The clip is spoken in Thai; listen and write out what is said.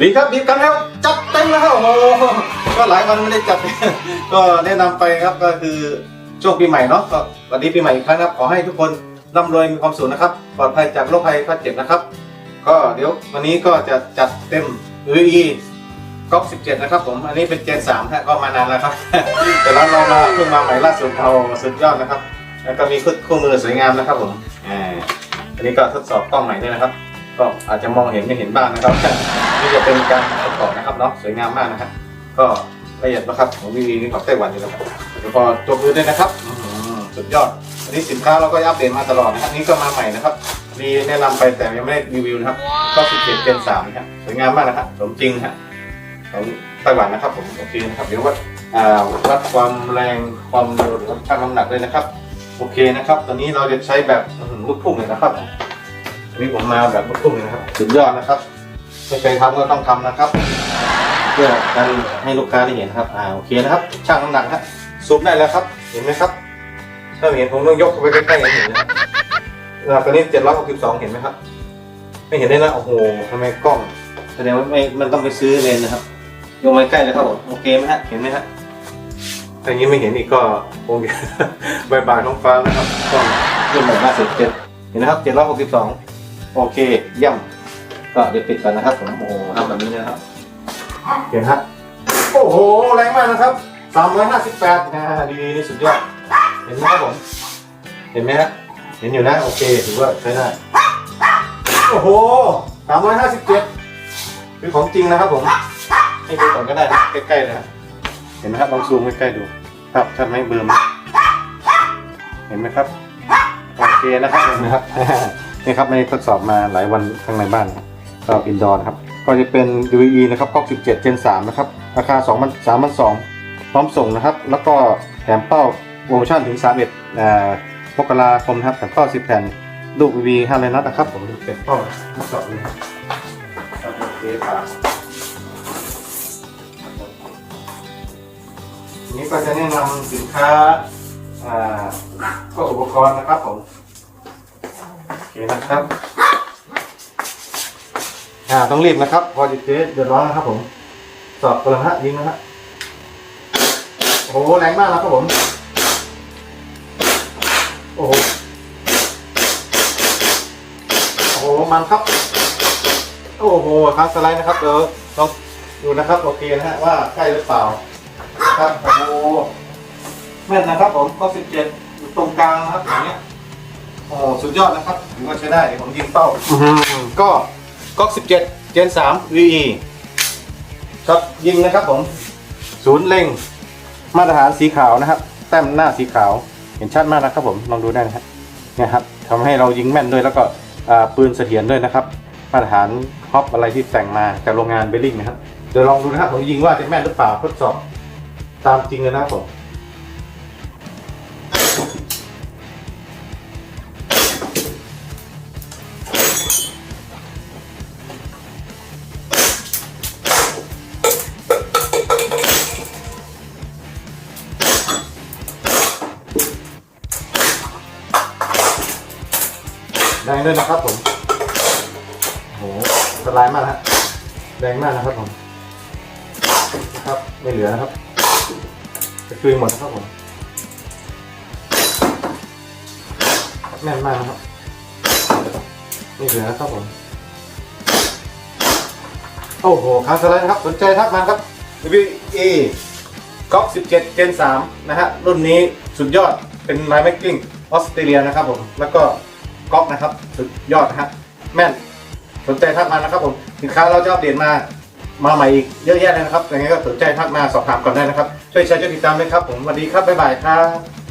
ดีครับดีกันแล้วจัดเต็มแล้วโอ้โหก็หลายวันไม่ได้จัด ก็แนะนำไปครับก็คือช่วงปีใหม่เนาะก็วัสดีปีใหม่อีกครั้งครับขอให้ทุกคนร่ำรวยมีความสุขนะครับปลอดภัยจากโรคภัยไข้เจ็บนะครับ ก็เดี๋ยววันนี้ก็จะจัดเต็ม UE ก๊อก17 นะครับผมอันนี้เป็นเจน3ฮะก็มานานแล้วครับ แต่ร้านเรามาเพิ่งมาใหม่ล่าสุดเอาสุดยอดนะครับ แล้วก็มีคู่มือสวยงามนะครับผมอ่าอันนี้ก็ทดสอบกล้องใหม่ด้วยนะครับ ก็อาจจะมองเห็นไม่เห็นบ้างนะครับนี่จะเป็นการประกอบนะครับเนาะสวยงามมากนะครับก็ละเอียดนะครับของวีวีนี่ของไต้หวันอยู่แล้วครับเดี๋ยวพอจบมือด้วยนะครับสุดยอดอันนี้สินค้าเราก็อัปเดตมาตลอดนะครับนี่ก็มาใหม่นะครับมีแนะนำไปแต่ยังไม่ได้รีวิวนะครับก็สิบเจ็ดเป็นสามนะครับสวยงามมากนะครับสมจริงฮะของไต้หวันนะครับผมโอเคนะครับเดี๋ยววัดวัดความแรงความเร็วหรือว่าชั่งน้ำหนักเลยนะครับ โอเคนะครับ ตอนนี้เราจะใช้แบบลูกทุ่งเลยนะครับ นนี้ผมมาแบบลูกทุ่งเลยนะครับ สุดยอดนะครับ ไม่เคยทำก็ต้องทำนะครับ เพื่อการให้ลูกค้าได้เห็นครับ อ่าโอเคนะครับ ช่างน้ำหนักฮะซูมได้แล้วครับ เห็นไหมครับ ถ้าไม่เห็นผมต้องยกเข้าไปใกล้ๆให้เห็นนะครับอ่าตอนนี้762เห็นไหมครับ ไม่เห็นได้นะโอ้โหทำไมกล้องแสดงว่าไม่มันต้องไปซื้อเลนส์นะครับยกมาใกล้เลยครับผมโอเคไหมฮะ เห็นไหมฮะถ้าอย่างนี้ไม่เห็นอีกก็คงบายบายท้องฟ้านะครับกล้องรุ่นใหม่ล่าสุดเจ็ดเห็นนะครับ762 โอเคเยี่ยมก็เดี๋ยวปิดกันนะครับผมโอ้โหทำแบบนี้นะครับเห็นฮะโอ้โหแรงมากนะครับ358นะดีๆนี่สุดยอดเห็นไหมครับผมเห็นไหมฮะเห็นอยู่นะโอเคถือว่าใช้ได้โอ้โห357คือของจริงนะครับผมให้ดูก่อนก็ได้นะใกล้ๆนะฮะเห็นไหมครับลองซูมใกล้ๆดูครับชัดไหมเบลอมเห็นไหมครับโอเคนะครับเห็นไหมครับ นี่ครับไม่ได้ทดสอบมาหลายวันข้างในบ้านก็อินดอร์ครับ ก็จะเป็น UVE นะครับก๊อก17 Gen 3นะครับ ราคา2 0 0พร้อมส่งนะครับ แล้วก็แถมเป้าโปรโมชั่นถึง 31อ่ามกราคมนะครับแถมเป้า 10 แผ่นลูก UVE 500นัดนะครับ ผมเป็นเป้าทดสอบเลยครับโอเคครับนี้ก็จะแนะนำสินค้าก็อุปกรณ์นะครับผม เคนะครับอ่าต้องรีบนะครับ พอจะเจ๊เดือดร้อนนะครับผม สอบกระฮะยิงนะฮะโอ้โหแรงมากนะครับผม โอ้โหโอ้โหมันครับ โอ้โหครั้งสไลด์นะครับเดี๋ยวลองดูนะครับโอเคนะฮะว่าใกล้หรือเปล่า ครับโอ้โหแม่นนะครับผมก็สิบเจ็ดตรงกลางนะครับอย่างเงี้ย หสุดยอดนะครับถือว่าใช้ได้เดี๋ยวผมยิงเป้าก็ก๊อก17 Gen 3 VE ครับยิงนะครับผม ศูนย์เล็ง มาตรฐานสีขาวนะครับ แต้มหน้าสีขาว เห็นชัดมากนะครับผมลองดูได้นะครับเนี่ยครับทำให้เรายิงแม่นด้วยแล้วก็อ่าปืนเสถียรด้วยนะครับ มาตรฐานฮอปอะไรที่แต่งมาจากโรงงานเบลลิงนะครับเดี๋ยวลองดูนะครับผมยิงว่าจะแม่นหรือเปล่าทดสอบตามจริงเลยนะครับผม แรงด้วยนะครับผมโหอันตรายมากนะฮะแรงมากนะครับผมนะครับไม่เหลือนะครับจะคืนหมดนะครับผมแน่นมากนะครับไม่เหลือนะครับผมโอ้โหครั้งสไลด์นะครับสนใจทักมาครับ WE ก๊อก17 Gen 3นะฮะรุ่นนี้สุดยอดเป็นไม้แม็กกิ้งออสเตรเลียนะครับผมแล้วก็ ก๊อกนะครับสุดยอดนะฮะแม่นสนใจทักมานะครับผมสินค้าเราจะอัปเดตมามาใหม่อีกเยอะแยะเลยนะครับยังไงก็สนใจทักมาสอบถามก่อนได้นะครับ ช่วยแชร์ช่วยติดตามด้วยครับผมสวัสดีครับบ๊ายบายครับ